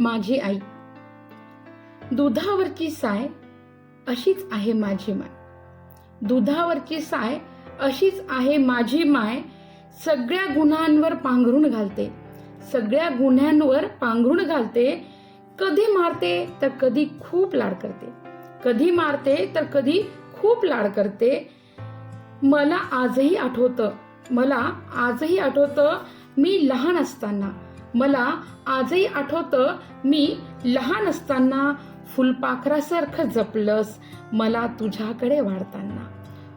माझी आई. दुधावरची साय अशीच आहे माझी माय. दुधावरची साय अशीच आहे माझी माय. सगळ्या गुन्ह्यांवर पांघरून घालते. सगळ्या गुन्ह्यांवर पांघरून घालते. कधी मारते तर कधी खूप लाड करते. कधी मारते तर कधी खूप लाड करते. मला आजही आठवतं. मला आजही आठवतं मी लहान असताना. मला आजही आठवतं मी लहान असताना फुलपाखरासारखं जपलंस मला तुझ्याकडे वाढताना.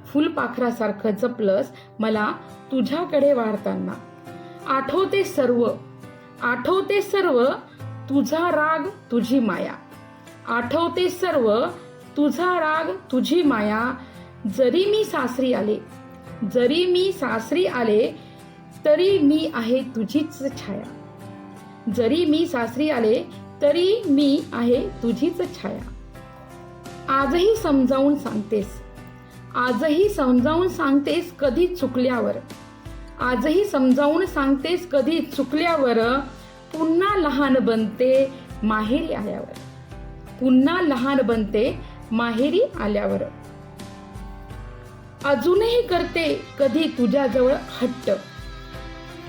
फुलपाखरासारखं जपलंस मला तुझ्याकडे वाढताना. आठवते सर्व आठवते सर्व तुझा राग तुझी माया. आठवते सर्व तुझा राग तुझी माया. जरी मी सासरी आले जरी मी सासरी आले तरी मी आहे तुझीच छाया. जरी मी सासरी आले तरी मी आहे तुझीच छाया. आजही समजावून सांगतेस. आजही समजावून सांगतेस कधी चुकल्यावर. आजही समजावून सांगतेस कधी चुकल्यावर पुन्हा लहान बनते माहेरी आल्यावर. पुन्हा लहान बनते माहेरी आल्यावर. अजूनही करते कधी तुझ्याजवळ हट्ट.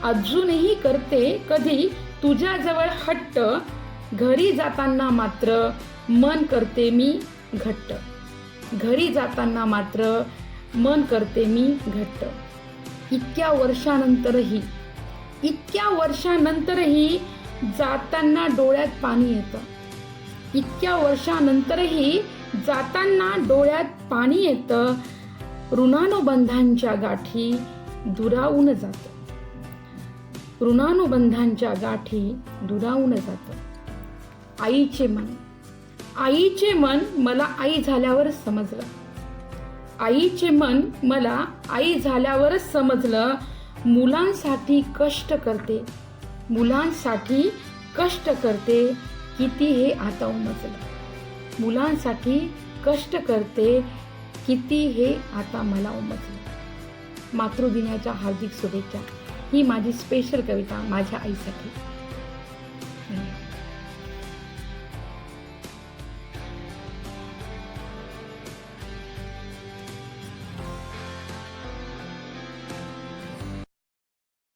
अजूनही करते कधी तुझ्याजवळ हट्ट घरी जाताना मात्र मन करते मी घट्ट. घरी जाताना मात्र मन करते मी घट्ट. इतक्या वर्षानंतरही इतक्या वर्षानंतरही जाताना डोळ्यात पाणी येतं. इतक्या वर्षानंतरही जाताना डोळ्यात पाणी येतं. ऋणानुबंधांच्या गाठी दुरावून जातं. ऋणानुबंधांच्या गाठी दुरावून जातं. आईचे मन. आईचे मन मला आई झाल्यावरच समजलं. आईचे मन मला आई झाल्यावरच समजलं. मुलांसाठी कष्ट करते. मुलांसाठी कष्ट करते. किती हे आता उमजलं मुलांसाठी कष्ट करते. किती हे आता मला उमजलं मातृदिनाच्या हार्दिक शुभेच्छा. ही माझी स्पेशल कविता माझ्या आईसाठी.